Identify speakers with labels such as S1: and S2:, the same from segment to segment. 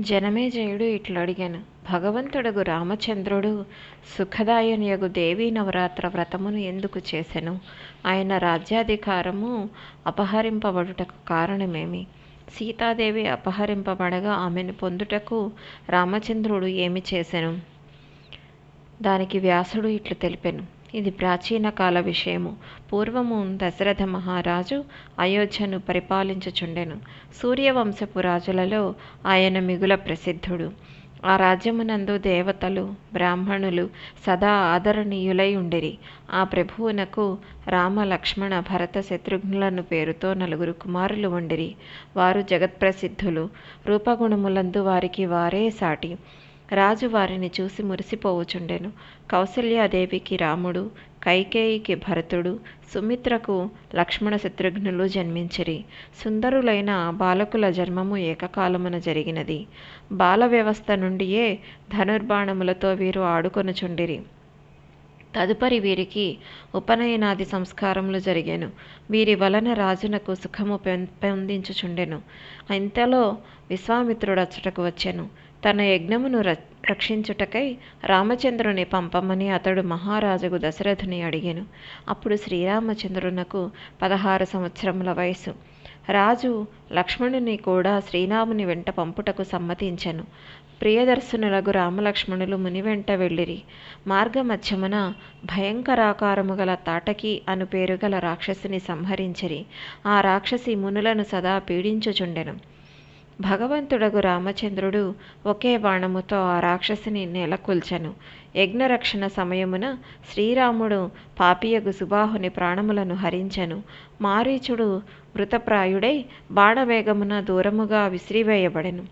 S1: జనమేజయుడు ఇట్లడిగాను. భగవంతుడగు రామచంద్రుడు సుఖదాయనియగు దేవీ నవరాత్ర వ్రతమును ఎందుకు చేసెను? ఆయన రాజ్యాధికారము అపహరింపబడుటకు కారణమేమి? సీతాదేవి అపహరింపబడగా ఆమెను పొందుటకు రామచంద్రుడు ఏమి చేసెను? దానికి వ్యాసుడు ఇట్లు తెలిపెను. ఇది ప్రాచీన కాల విషయము. పూర్వము దశరథ మహారాజు అయోధ్యను పరిపాలించుచుండెను. సూర్యవంశపు రాజులలో ఆయన మిగుల ప్రసిద్ధుడు. ఆ రాజ్యమునందు దేవతలు బ్రాహ్మణులు సదా ఆదరణీయులై ఉండిరి ఆ ప్రభువునకు రామ లక్ష్మణ భరత శత్రుఘ్నులను పేరుతో నలుగురు కుమారులు ఉండిరి వారు జగత్ప్రసిద్ధులు. రూపగుణములందు వారికి వారే సాటి. రాజు వారిని చూసి మురిసిపోవుచుండెను. కౌసల్యాదేవికి రాముడు కైకేయికి భరతుడు సుమిత్రకు లక్ష్మణ శత్రుఘ్నులు జన్మించిరి. సుందరులైన బాలకుల జన్మము ఏకకాలమున జరిగినది. బాల వ్యవస్థ నుండియే ధనుర్బాణములతో వీరు ఆడుకొనుచుండిరి. తదుపరి వీరికి ఉపనయనాది సంస్కారములు జరిగాను. వీరి వలన రాజునకు సుఖము పొందించుచుండెను. ఇంతలో విశ్వామిత్రుడు అచ్చటకు వచ్చాను. తన యజ్ఞమును రక్షించుటకై రామచంద్రుని పంపమని అతడు మహారాజుకు దశరథుని అడిగాను. అప్పుడు శ్రీరామచంద్రునకు పదహారు సంవత్సరముల వయసు రాజు లక్ష్మణుని కూడా శ్రీరాముని వెంట పంపుటకు సమ్మతించను. ప్రియదర్శనులకు రామలక్ష్మణులు ముని వెంట వెళ్ళిరి. మార్గమధ్యమున భయంకరాకారము గల తాటకి అను పేరు గల రాక్షసిని సంహరించిరి. ఆ రాక్షసి మునులను సదా పీడించుచుండెను. భగవంతుడగు రామచంద్రుడు ఒకే బాణముతో ఆ రాక్షసిని నెలకొల్చెను. యజ్ఞరక్షణ సమయమున శ్రీరాముడు పాపియగు సుబాహుని ప్రాణములను హరించెను. మారీచుడు మృతప్రాయుడై బాణవేగమున దూరముగా విసిరివేయబడెను.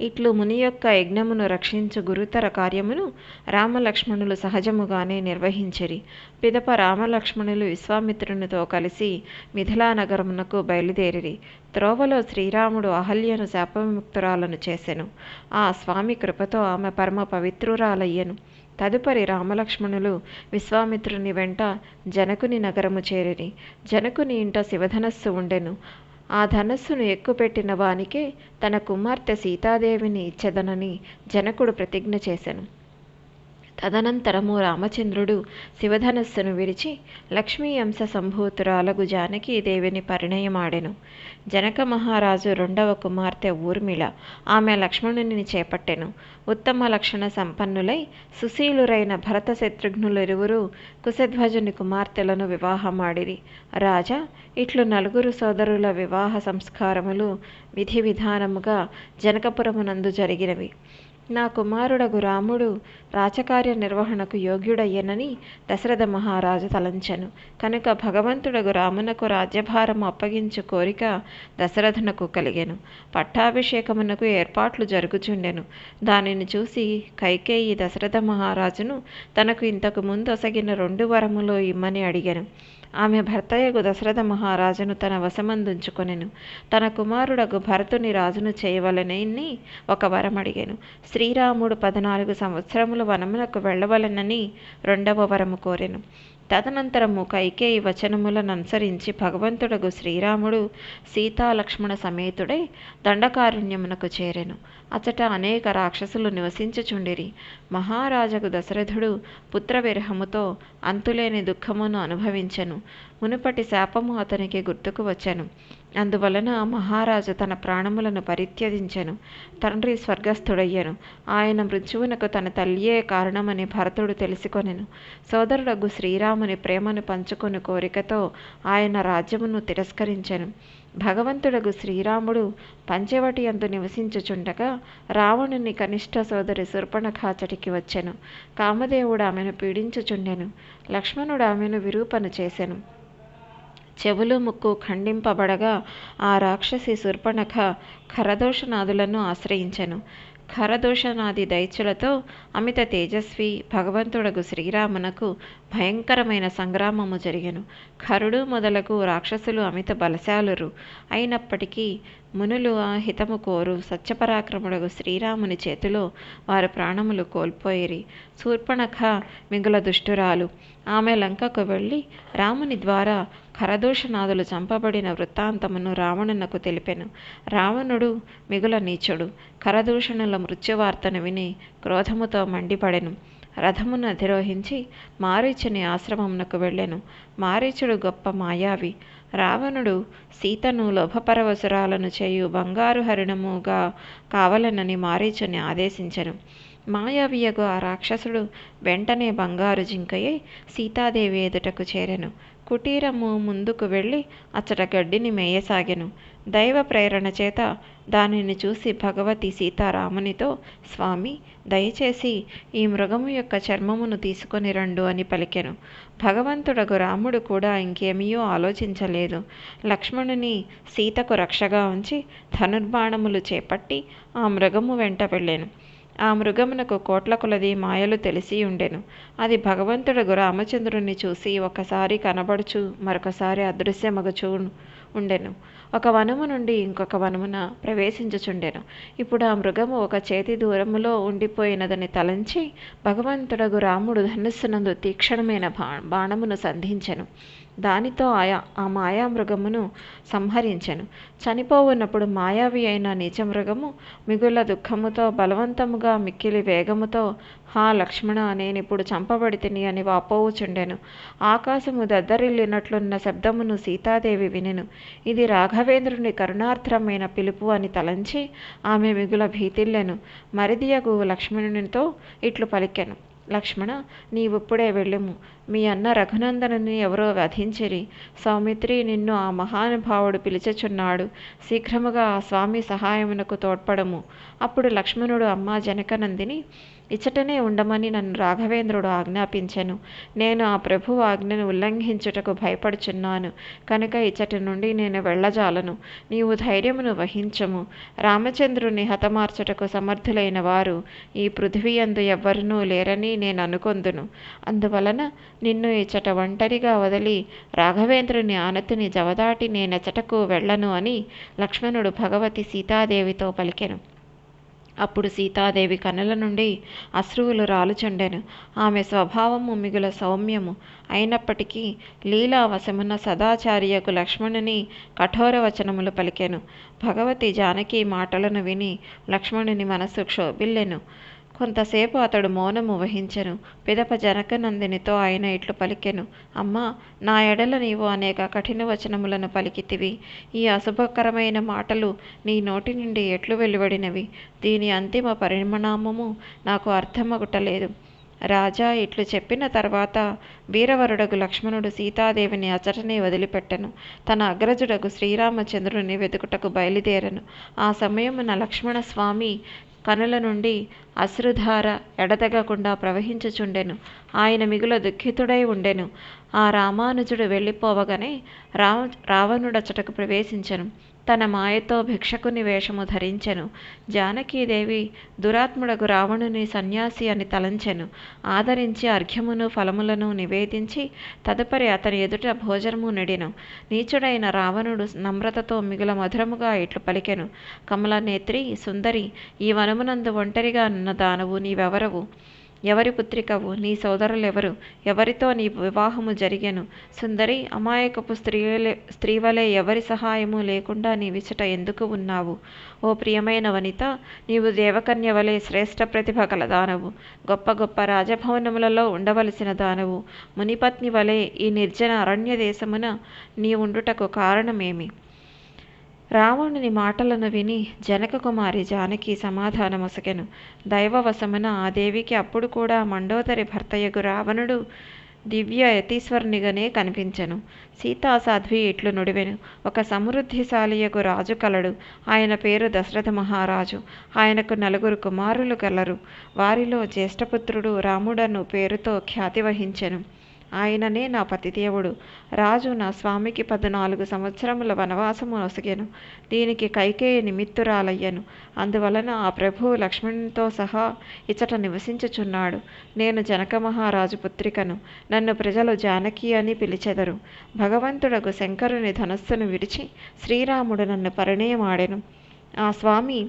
S1: ఇట్లు ముని యొక్క యజ్ఞమును రక్షించు గురుతర కార్యమును రామలక్ష్మణులు సహజముగానే నిర్వహించిరి. పిదప రామలక్ష్మణులు విశ్వామిత్రునితో కలిసి మిథిలానగరమునకు బయలుదేరిరి. త్రోవలో శ్రీరాముడు అహల్యను శాపవిముక్తురాలను చేసెను. ఆ స్వామి కృపతో ఆమె పరమ పవిత్రురాలయ్యను. తదుపరి రామలక్ష్మణులు విశ్వామిత్రుని వెంట జనకుని నగరము చేరిరి. జనకుని ఇంట శివధనస్సు ఉండెను. ఆ ధనస్సును ఎక్కుపెట్టిన వానికే తన కుమార్తె సీతాదేవిని ఇచ్చెదనని జనకుడు ప్రతిజ్ఞ చేసెను. తదనంతరము రామచంద్రుడు శివధనస్సును విరిచి లక్ష్మీ అంశ సంభూతురాలగు జానకీదేవిని పరిణయమాడెను. జనక మహారాజు రెండవ కుమార్తె ఊర్మిళ ఆమె లక్ష్మణుని చేపట్టెను. ఉత్తమ లక్షణ సంపన్నులై సుశీలురైన భరత శత్రుఘ్నులిరువురు కుశధ్వజుని కుమార్తెలను వివాహమాడిరి. రాజా ఇట్లు నలుగురు సోదరుల వివాహ సంస్కారములు విధి విధానముగా జనకపురమునందు జరిగినవి. నా కుమారుడగు రాముడు రాచకార్య నిర్వహణకు యోగ్యుడయ్యనని దశరథ మహారాజు తలంచెను. కనుక భగవంతుడగు రామునకు రాజ్యభారము అప్పగించు కోరిక దశరథునకు కలిగెను. పట్టాభిషేకమునకు ఏర్పాట్లు జరుగుచుండెను. దానిని చూసి కైకేయి దశరథ మహారాజును తనకు ఇంతకు ముందు ఒసగిన రెండు వరములు ఇమ్మని అడిగాను. ఆమె భర్తయగు దశరథ మహారాజును తన వశమందుంచుకొనెను. తన కుమారుడగు భరతుని రాజును చేయవలనని ఒక వరం అడిగాను శ్రీరాముడు పద్నాలుగు సంవత్సరములు వనమునకు వెళ్ళవలనని రెండవ వరము కోరెను. తదనంతరము కైకేయి వచనములను అనుసరించి భగవంతుడగు శ్రీరాముడు సీతాలక్ష్మణ సమేతుడై దండకారణ్యమునకు చేరెను. అచట అనేక రాక్షసులు నివసించుచుండిరి. మహారాజకు దశరథుడు పుత్ర విరహముతో అంతులేని దుఃఖమును అనుభవించెను. మునుపటి శాపము అతనికి గుర్తుకు వచ్చెను. అందువలన మహారాజు తన ప్రాణములను పరిత్యజించెను. తండ్రి స్వర్గస్థుడయ్యను. ఆయన మృత్యువునకు తన తల్లియే కారణమని భరతుడు తెలుసుకొనెను. సోదరుడగు శ్రీరాముని ప్రేమను పంచుకొని కోరికతో ఆయన రాజ్యమును తిరస్కరించెను. భగవంతుడగు శ్రీరాముడు పంచవటి అందు నివసించుచుండగా రావణుని కనిష్ట సోదరి శూర్పణఖాచటికి వచ్చెను. కామదేవుడు ఆమెను పీడించుచుండెను. లక్ష్మణుడు ఆమెను విరూపణ చేసెను. చెవులు ముక్కు ఖండింపబడగా ఆ రాక్షసి శూర్పణఖ ఖరదోషనాథులను ఆశ్రయించెను. ఖరదూషణాది దైత్యులతో అమిత తేజస్వి భగవంతుడగు శ్రీరామునకు భయంకరమైన సంగ్రామము జరిగెను. ఖరుడు మొదలగు రాక్షసులు అమిత బలశాలురు. అయినప్పటికీ మునులు ఆ హితము కోరు. సత్యపరాక్రముడగు శ్రీరాముని చేతిలో వారి ప్రాణములు కోల్పోయిరి. శూర్పణఖ మిగుల దుష్టురాలు ఆమె లంకకు వెళ్ళి రాముని ద్వారా ఖరదూషణాదులు చంపబడిన వృత్తాంతమును రావణునకు తెలిపెను. రావణుడు మిగుల నీచుడు. ఖరదూషణుల మృత్యువార్తను విని క్రోధముతో మండిపడెను. రథమును అధిరోహించి మారీచుని ఆశ్రమమునకు వెళ్ళెను. మారీచుడు గొప్ప మాయావి. రావణుడు సీతను లోభపరవసురాలను చేయు బంగారు హరిణముగా కావలనని మారీచుని ఆదేశించెను. మాయావియగు ఆ రాక్షసుడు వెంటనే బంగారు జింకయ్యి సీతాదేవి ఎదుటకు చేరెను. కుటీరము ముందుకు వెళ్ళి అచ్చట గడ్డిని మేయసాగెను. దైవ ప్రేరణ చేత దానిని చూసి భగవతి సీతారామునితో స్వామి దయచేసి ఈ మృగము యొక్క చర్మమును తీసుకొని రండు అని పలికెను. భగవంతుడగు రాముడు కూడా ఇంకేమీయో ఆలోచించలేదు. లక్ష్మణుని సీతకు రక్షగా ఉంచి ధనుర్బాణములు చేపట్టి ఆ మృగము వెంట వెళ్ళాను. ఆ మృగమునకు కోట్ల కొలది మాయలు తెలిసి ఉండెను. అది భగవంతుడు రామచంద్రుని చూసి ఒకసారి కనబడుచు మరొకసారి అదృశ్యమగుచూ ఉండెను. ఒక వనము నుండి ఇంకొక వనమున ప్రవేశించుచుండెను. ఇప్పుడు ఆ మృగము ఒక చేతి దూరములో ఉండిపోయినదని తలంచి భగవంతుడగు రాముడు ధనుస్సునందు తీక్షణమైన బా బాణమును సంధించెను. దానితో ఆయా ఆ మాయామృగమును సంహరించెను. చనిపోవున్నప్పుడు మాయావి అయిన నీచమృగము మిగుల దుఃఖముతో బలవంతముగా మిక్కిలి వేగముతో హా లక్ష్మణ నేనిప్పుడు చంపబడి తిని అని వాపోవుచుండెను. ఆకాశము దద్దరిల్లినట్లున్న శబ్దమును సీతాదేవి వినెను. ఇది రాఘవేంద్రుని కరుణార్థమైన పిలుపు అని తలంచి ఆమె మిగుల భీతిల్లెను. మరిదియగు లక్ష్మణునితో ఇట్లు పలికెను. లక్ష్మణ నీవిప్పుడే వెళ్ళుము. మీ అన్న రఘునందనుని ఎవరో వధించిరి. సౌమిత్రి నిన్ను ఆ మహానుభావుడు పిలిచచున్నాడు. శీఘ్రముగా ఆ స్వామి సహాయమునకు తోడ్పడము. అప్పుడు లక్ష్మణుడు అమ్మ జనకనందిని ఇచ్చటనే ఉండమని నన్ను రాఘవేంద్రుడు ఆజ్ఞాపించెను. నేను ఆ ప్రభు ఆజ్ఞను ఉల్లంఘించుటకు భయపడుచున్నాను. కనుక ఇచ్చటి నుండి నేను వెళ్ళజాలను. నీవు ధైర్యమును వహించము. రామచంద్రుని హతమార్చుటకు సమర్థులైన వారు ఈ పృథివీయందు ఎవ్వరునూ లేరని నేను అనుకొందును. అందువలన నిన్ను ఇచ్చట ఒంటరిగా వదిలి రాఘవేంద్రుని ఆనతిని జవదాటి నేనెచటకు వెళ్ళను అని లక్ష్మణుడు భగవతి సీతాదేవితో పలికెను. అప్పుడు సీతాదేవి కనుల నుండి అశ్రువులు రాలుచుండెను ఆమె స్వభావము మిగుల సౌమ్యము. అయినప్పటికీ లీలావశమున సదాచార్యకు లక్ష్మణుని కఠోర వచనములు పలికెను. భగవతి జానకి మాటలను విని లక్ష్మణుని మనస్సు క్షోభిల్లెను. కొంతసేపు అతడు మౌనము వహించెను. పిదప జనకనందినితో ఆయన ఇట్లు పలికెను. అమ్మా నా ఎడల నీవు అనేక కఠిన వచనములను పలికితివి. ఈ అశుభకరమైన మాటలు నీ నోటి నుండి ఎట్లు వెలువడినవి? దీని అంతిమ పరిణామము నాకు అర్థమగుటలేదు. రాజా ఇట్లు చెప్పిన తర్వాత వీరవరుడగు లక్ష్మణుడు సీతాదేవిని అచటనే వదిలిపెట్టెను. తన అగ్రజుడగు శ్రీరామచంద్రుని వెతుకుటకు బయలుదేరను. ఆ సమయమున లక్ష్మణ స్వామి కనుల నుండి అశ్రుధార ఎడతెగకుండా ప్రవహించుచుండెను. ఆయన మిగుల దుఃఖితుడై ఉండెను. ఆ రామానుజుడు వెళ్ళిపోవగానే రా రావణుడచ్చటకు ప్రవేశించెను. తన మాయతో భిక్షకుని వేషము ధరించెను. జానకీదేవి దురాత్ముడకు రావణుని సన్యాసి అని తలంచెను. ఆదరించి అర్ఘ్యమును ఫలములను నివేదించి తదుపరి అతని ఎదుట భోజనము నెడిను. నీచుడైన రావణుడు నమ్రతతో మిగుల మధురముగా ఇట్లు పలికెను. కమలనేత్రి సుందరి ఈ వనమునందు ఒంటరిగా ఉన్న దానవు నీవెవరవు? ఎవరి పుత్రికవు? నీ సోదరులెవరు? ఎవరితో నీ వివాహము జరిగెను? సుందరి అమాయకపు స్త్రీలే స్త్రీవలే ఎవరి సహాయము లేకుండా నీ విచట ఎందుకు ఉన్నావు? ఓ ప్రియమైన వనిత నీవు దేవకన్య వలె శ్రేష్ఠ ప్రతిభ కల దానవు. గొప్ప గొప్ప రాజభవనములలో ఉండవలసిన దానవు. మునిపత్ని వలె ఈ నిర్జన అరణ్య దేశమున నీ ఉండుటకు కారణమేమి? రావణుని మాటలను విని జనక కుమారి జానకి సమాధానమొసగెను దైవవశమున ఆ దేవికి అప్పుడు కూడా మండోదరి భర్తయగు రావణుడు దివ్య యతీశ్వరునిగానే కనిపించెను. సీతా సాధ్వి ఇట్లు నుడివెను. ఒక సమృద్ధిశాలియకు రాజు కలడు ఆయన పేరు దశరథ మహారాజు. ఆయనకు నలుగురు కుమారులు కలరు వారిలో జ్యేష్ఠపుత్రుడు రాముడను పేరుతో ఖ్యాతి వహించెను ఆయననే నా పతిదేవుడు. రాజు నా స్వామికి పద్నాలుగు సంవత్సరముల వనవాసము నొసగాను దీనికి కైకేయి నిమిత్తురాలయ్యను. అందువలన ఆ ప్రభువు లక్ష్మణునితో సహా ఇచట నివసించుచున్నాడు. నేను జనక మహారాజు పుత్రికను. నన్ను ప్రజలు జానకి అని పిలిచెదరు. భగవంతుడకు శంకరుని ధనస్సును విడిచి శ్రీరాముడు నన్ను పరిణయమాడెను. ఆ స్వామి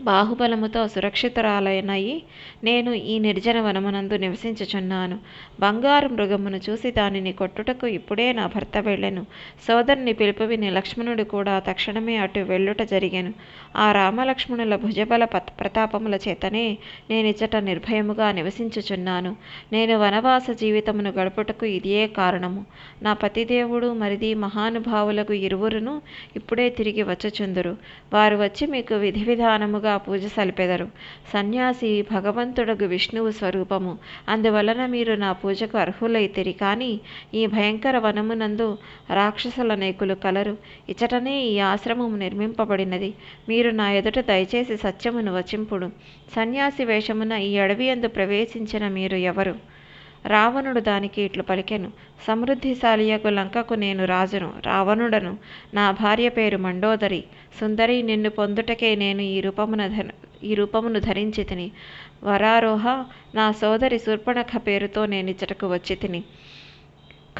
S1: బాహుబలముతో సురక్షితురాలైనయి. నేను ఈ నిర్జన వనమునందు నివసించుచున్నాను. బంగారు మృగమును చూసి దానిని కొట్టుటకు ఇప్పుడే నా భర్త వెళ్ళెను. సోదరుని పిలుపు విని లక్ష్మణుడు కూడా తక్షణమే అటు వెళ్ళుట జరిగాను. ఆ రామలక్ష్మణుల భుజబల ప్రతాపముల చేతనే నేనిచ్చట నిర్భయముగా నివసించుచున్నాను. నేను వనవాస జీవితమును గడుపుటకు ఇదియే కారణము. నా పతిదేవుడు మరిది మహానుభావులకు ఇరువురును ఇప్పుడే తిరిగి వచ్చుచుందురు. వారు వచ్చి మీకు విధి విధానముగా పూజ సలిపెదరు. సన్యాసి భగవంతుడగు విష్ణువు స్వరూపము. అందువలన మీరు నా పూజకు అర్హులైతిరి. కానీ ఈ భయంకర వనమునందు రాక్షసుల నేకులు కలరు. ఇచటనే ఈ ఆశ్రమము నిర్మింపబడినది. మీరు నా ఎదుట దయచేసి సత్యమును వచింపుడు. సన్యాసి వేషమున ఈ అడవి అందు ప్రవేశించిన మీరు ఎవరు? రావణుడు దానికి ఇట్లు పలికెను. సమృద్ధిశాలియకు లంకకు నేను రాజును. రావణుడను నా భార్య పేరు మండోదరి. సుందరి నిన్ను పొందుటకే నేను ఈ రూపమున ధర ఈ రూపమును ధరించి తిని. వరారోహ నా సోదరి శూర్పణఖ పేరుతో నేనిచ్చటకు వచ్చి తిని.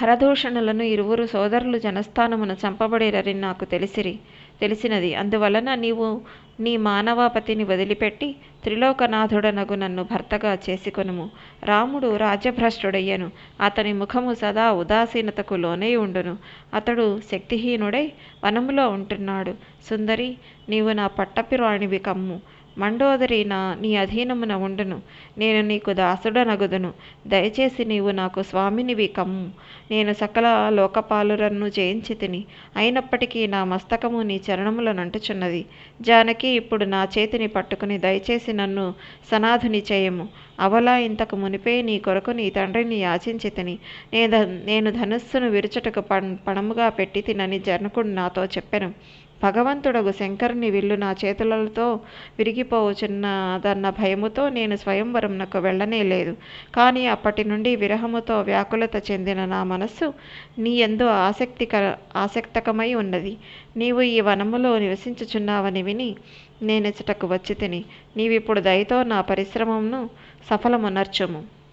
S1: ఖరదూషణులను ఇరువురు సోదరులు జనస్థానమున చంపబడిరని నాకు తెలిసిరి. తెలిసినది. అందువలన నీవు నీ మానవాపతిని వదిలిపెట్టి త్రిలోకనాథుడనగు నన్ను భర్తగా చేసుకొనుము. రాముడు రాజ్యభ్రష్టుడయ్యను. అతని ముఖము సదా ఉదాసీనతకు లోనే ఉండును. అతడు శక్తిహీనుడై వనములో ఉంటున్నాడు. సుందరి నీవు నా పట్టపిరాణివి కమ్ము. మండోదరి నా నీ అధీనమున ఉండును. నేను నీకు దాసుడనగుదును. దయచేసి నీవు నాకు స్వామినివి కమ్ము. నేను సకల లోకపాలురన్ను జయించి తిని అయినప్పటికీ నా మస్తకము నీ చరణములనంటుచున్నది జానకి ఇప్పుడు నా చేతిని పట్టుకుని దయచేసి నన్ను సనాధుని చేయము. అవలా ఇంతకు మునిపే నీ కొరకు నీ తండ్రిని యాచించి తిని నేను ధనుస్సును విరుచుటకు పణముగా పెట్టి తినని జనకుడు నాతో చెప్పెను. భగవంతుడగు శంకరుని విల్లు నా చేతులతో విరిగిపోవచున్నదన్న భయముతో నేను స్వయంవరంనకు వెళ్ళనే లేదు. కానీ అప్పటి నుండి విరహముతో వ్యాకులత చెందిన నా మనస్సు నీ ఎందు ఆసక్తికర ఆసక్తకమై ఉన్నది. నీవు ఈ వనములో నివసించుచున్నావని విని నేనెచ్చటకు వచ్చి తిని నీవిప్పుడు దయతో నా పరిశ్రమను సఫలమునర్చుము.